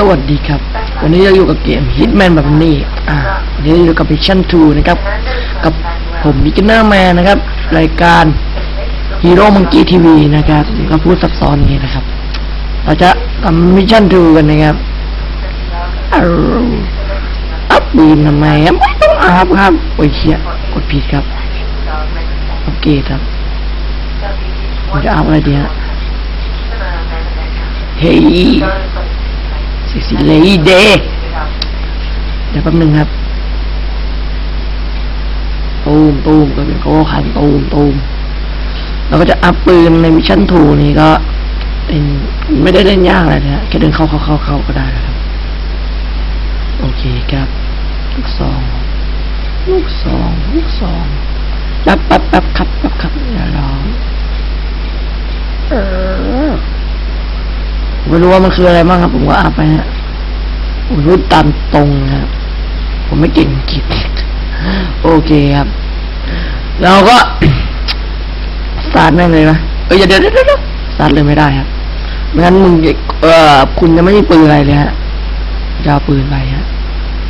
สวัสดีครับ วันนี้เราอยู่กับเกม Hitman แบบนี้ อ่าวันนี้เราอยู่กับ Mission 2 นะครับ กับผมบิ๊กเนอร์แมนนะครับ รายการ Hero Monkey TV นะครับก็พูดซับซ้อนอย่างนี้นะครับ เราจะทำ Mission 2 กันนะครับอัพปืนทำไมอะไม่ต้องอัพครับ โอ้ยเชี่ยกดผิดครับ โอเคครับผมจะอัพอะไรดีฮะเฮ้ยสิสิเลยเดเดี๋ยวแป๊บนึงครับตูมตูมก็เป็นโคคันตูมตูมเราก็จะอัพปืนในมิชชั่นทูนี่ก็เป็นไม่ได้เล่นยากอะไรนะแค่เดินเข้าเข้าเข้าเข้าก็ได้แล้วครับ โอเคครับ ลูกซอง ลูกซองลูกซองแป๊บแป๊บแป๊บครับแป๊บครับอย่าร้องเออ ไม่รู้ว่ามันคืออะไรบ้างครับ ผมก็อ่านไปฮะผมรู้ตามตรงนะครับผมไม่เก่งกฤษโอเคครับ เราก็สาดแม่งเลยนะเอ้ยอย่าเดี๋ยวเดี๋ยวสาดเลยไม่ได้ครับไม่งั้นมึงเออคุณจะไม่มีปืนอะไรเลยฮะจะเอาปืนไปฮะ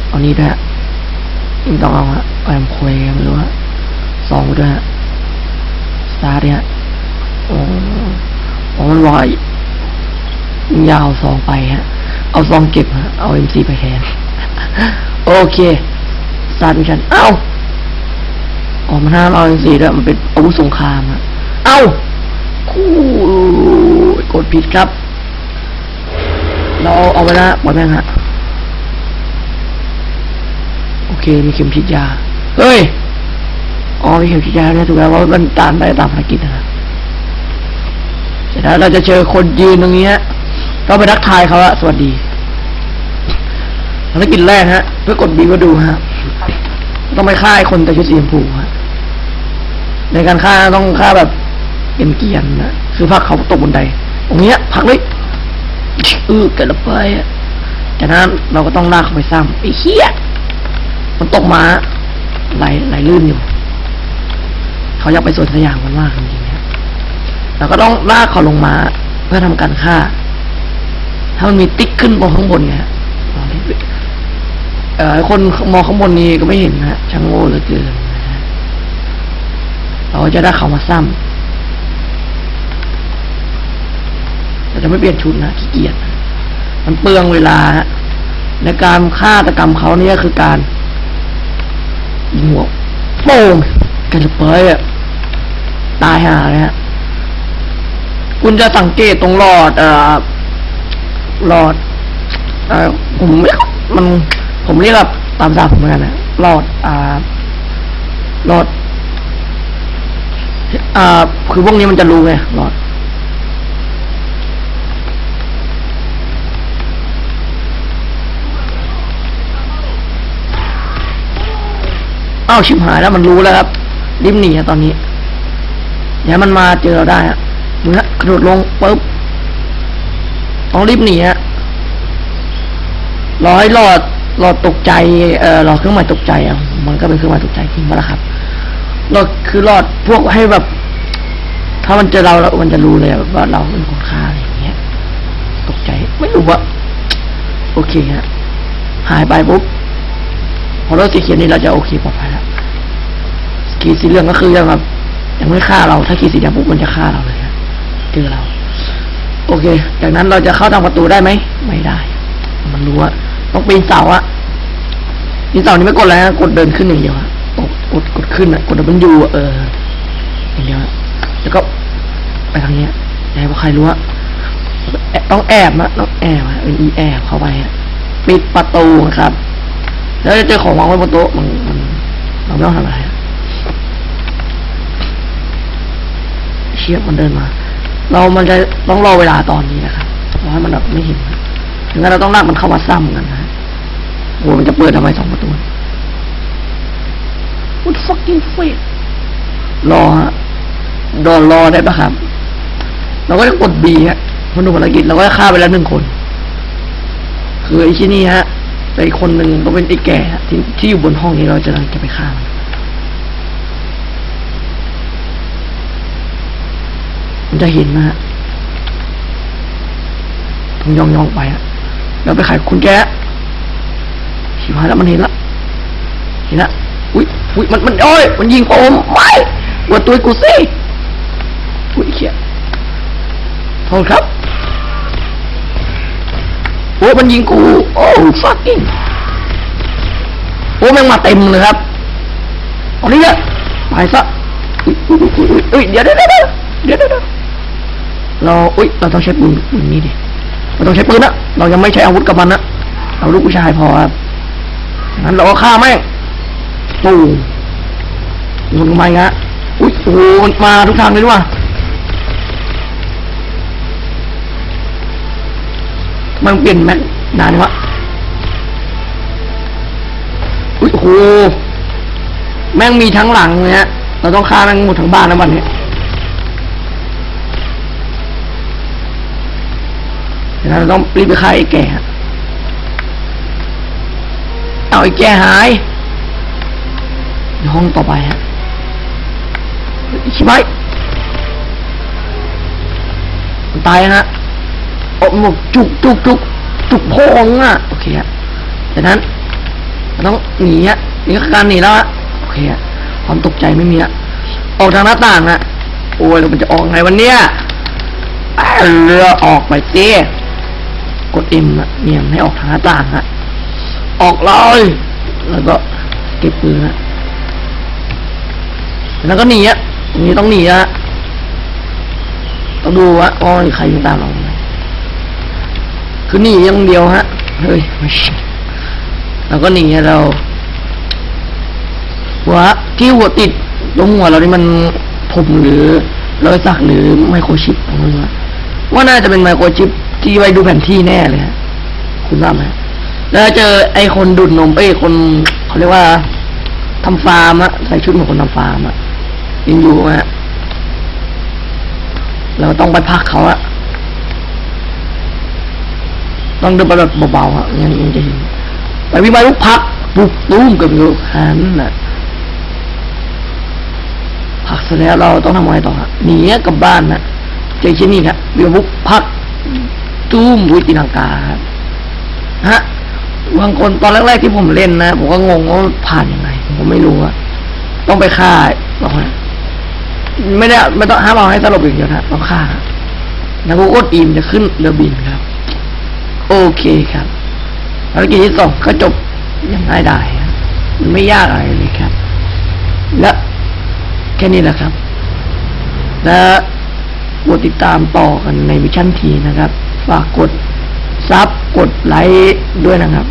เอานี้ด้วยฮะไม่ต้องเอาฮะเอาแอมคุยไม่รู้ฮะสองด้วยฮะสตาร์ทเนี่ยโอ้โอ้มันลอย ยาวซองไปฮะ เอาซองเก็บฮะ เอาเอ็มซีไปแทน โอเคสตาร์ทมิชันเอ้าออกมาห้ามเอาเอ็มซีด้วมันเป็นอาวุธสงครามฮะ เอ้าคู่กดผิดครับ เราเอาเอาไปละปล่อยแม่งฮะ โอเค มีเข็มฉีดยา เฮ้ย อ๋อ มีเข็มฉีดยาเนี่ยถูกแล้วว่ามันตามได้ตามภารกิจนะครับเสร็จแล้วเราจะเจอคนยืนตรงนี้ฮะ ก็ไปทักทายเขาอะสวัสดีภารกิจแรกฮะ เพื่อกดบีมาดูฮะ ต้องไปฆ่าไอ้คนแต่ชุดสีชมพูฮะในการฆ่าต้องฆ่าแบบเป็นเกียนๆนะคือพักเขาตกบนไดตรงเนี้ยพักเลยอือเกิดระเบิดอะจากนั้นเราก็ต้องลากเขาไปซ้ำไอ้เหี้ยมันตกมาไหลไหลลื่นอยู่ เขาอยากไปสวนสยามกันมากจริงๆเราก็ต้องลากเขาลงมา เพื่อทำการฆ่า ถ้ามันมีติ๊กขึ้นบนข้างบนเนี่ยฮะเอ่อคนมองข้างบนนี้ก็ไม่เห็นนะฮะช่างโง่เหลือเกินนะฮะเราก็จะได้เขามาซ้ำเราจะไม่เปลี่ยนชุดนะขี้เกียจนะมันเปลืองเวลาฮะในการฆาตกรรมเขาเนี่ยคือการยิงหัวโป้งกันระเบิดอะตายห่าเลยฮะคุณจะสังเกตตรงหลอด เอ่อ หลอดอ่อผมไม่เข้ามัน ผมเรียกแบบตามภาษาผมเหมือนกันนะหลอด อ่า หลอด อ่า คือพวกนี้มันจะรู้ไงหลอดอ้าวชิบหายแล้วมันรู้แล้วครับริมหนีอะตอนนี้อย่าให้มันมาเจอเราได้อะดูนะกระโดดลงปุ๊บ ต้องรีบหนีฮะรอให้รอดรอดตกใจเอ่อรอเครื่องหมายตกใจอะมันก็เป็นเครื่องหมายตกใจจริงปะล่ะครับรอดคือรอดพวกให้แบบ ถ้ามันเจอเราแล้วมันจะรู้เลยว่าเราเป็นคนฆ่าอะไรอย่างเงี้ย ตกใจไม่รู้ว่าโอเคฮะหายไปปุ๊บพอรถสีเขียวนี่เราจะโอเคปลอดภัยแล้วขีสีเหลืองก็คือยังแบบยังไม่ฆ่าเรา ถ้าขีสีแดงปุ๊บมันจะฆ่าเราเลยฮะเจอเรา โอเค จากนั้นเราจะเข้าทางประตูได้ไหม ไม่ได้ มันรู้ว่าต้องปีนเสาอะปีนเสานี่ไม่กดอะไรนะกดเดินขึ้นอย่างเดียวอะกดกดกดขึ้นอะกดดับเบิลยูเอออย่างเดียวแล้วก็ไปทางเนี้ยอย่าให้ว่าใครรู้ว่าต้องแอบนะต้องแอบอะเป็นอีแอบเข้าไปอะปิดประตูครับ แล้วจะเจอของวางไว้บนโต๊ะมันมันเราไม่ต้องทำอะไรเชียบมันเดินมา เรามันจะต้องรอเวลาตอนนี้นะครับเพราะให้มันแบบไม่เห็นนะถึงนั้นเราต้องลากมันเข้ามาซ้ำกันนะโอ้มันจะเปิดทำไมสองประตู What fucking fuck รอฮะรอรอได้ปะครับ เราก็จะกด B ฮะคนดูภารกิจเราก็จะฆ่าไปแล้วหนึ่งคน คือไอ้ที่นี่ฮะแต่อีกคนหนึ่งก็เป็นไอ้แก่ฮะที่ที่อยู่บนห้องนี้เราจะกำลังจะไปฆ่ามัน มันจะเห็นนะฮะต้องยองยองๆไปฮะเราไปไขกุญแจชิบหายแล้วมันเห็นละ เห็นละ อุ้ยอุ้ยมันมันโอ้ยมันยิงผมไม่วัวตัวกูสิอุ้ยเขี้ยโทษครับโอ้มันยิงกู โอ้ fucking โอ้แม่งมาเต็มเลยครับเอานี่เนี่ยไปซะอุ้ยอุ้ยอุ้ยอุ้ยอุ้ยเดี๋ยวเดี๋ยวเดี๋ยวเดี๋ยวเดี๋ยวเดี๋ยว เราอุ้ยเราต้องใช้ปืนปืนนี้ดิเราต้องใช้ปืนนะเรายังไม่ใช้อาวุธกับมันนะเราลูกผู้ชายพอครับงั้นเราก็ฆ่าแม่งปูมันมาอีกฮะอุ้ยโอ้โหมันมาทุกทางเลยด้วยว่ะมันเปลี่ยนแม็กนานวะอุ้ยโอ้โหแม่งมีทั้งหลังเลยฮะเราต้องฆ่าแม่งหมดทั้งบ้านนะวันนี้ เดี๋ยวเราต้องรีบไปฆ่าไอ้แก่ฮะเอาไอ้แก่หายห้องต่อไปฮะช่ไหมมันตายฮะโอ้หมกจุกจุกจุกจุกโพงอะโอเคฮะจากนั้นเราต้องหนีฮะนี่ก็การหนีแล้วฮะโอเคฮะความตกใจไม่มีฮะออกทางหน้าต่างฮะโอ้ยแล้วมันจะออกไงวันเนี้ยเรือออกไปเจ๊ กดเอ็มอะเนี่ยมันให้ออกทางหน้าต่างฮะออกเลยแล้วก็เก็บปืนฮะแล้วก็หนีอะอย่างนี้ต้องหนีอะต้องดูว่าอ๋อใครอยังตามเราไหมคือหนีอย่างเดียวฮะเฮ้ยไม่ช่แล้วก็หนีเราหัวที่หัวติดตรงหัวเรานี่มันผมหรือรอยสักหรือไมโครชิปผมไม่รู้ว่าน่าจะเป็นไมโครชิป ที่ไว้ดูแผนที่แน่เลยฮะคุณว่าไหมแล้วเจอไอ้คนดูดนมไอ้คนเขาเรียกว่าทำฟาร์มอะใส่ชุดเหมือนคนทำฟาร์มอะยังอยู่ฮะเราต้องไปพักเขาอะต้องเดินไปแบบเบาๆอะงั้นยังจะเห็นไปวิ่งไปลุกพักปุกตุ้มกับอยู่หันน่ะพักเสร็จแล้วเราต้องทำไงต่อฮะหนีกลับบ้านนะเจอที่นี่ครับวิ่งบุกพัก ตุ้มวิตีลังการฮะบางคนตอนแรกๆที่ผมเล่นนะผมก็งงว่าผ่านยังไงผมไม่รู้อะต้องไปฆ่าบอกว่าไม่ได้ไม่ต้องห้ามเอาให้สลบอย่างเดียวนะต้องฆ่าแล้วก็อดอิมจะขึ้นเรือบินครับ โอเคครับภารกิจที่สองก็จบอย่างง่ายดายมันไม่ยากอะไรเลยครับ และแค่นี้แหละครับ และกดติดตามต่อกันในวิชั่นทีนะครับ ฝากกดซับกดไลค์ด้วยนะครับ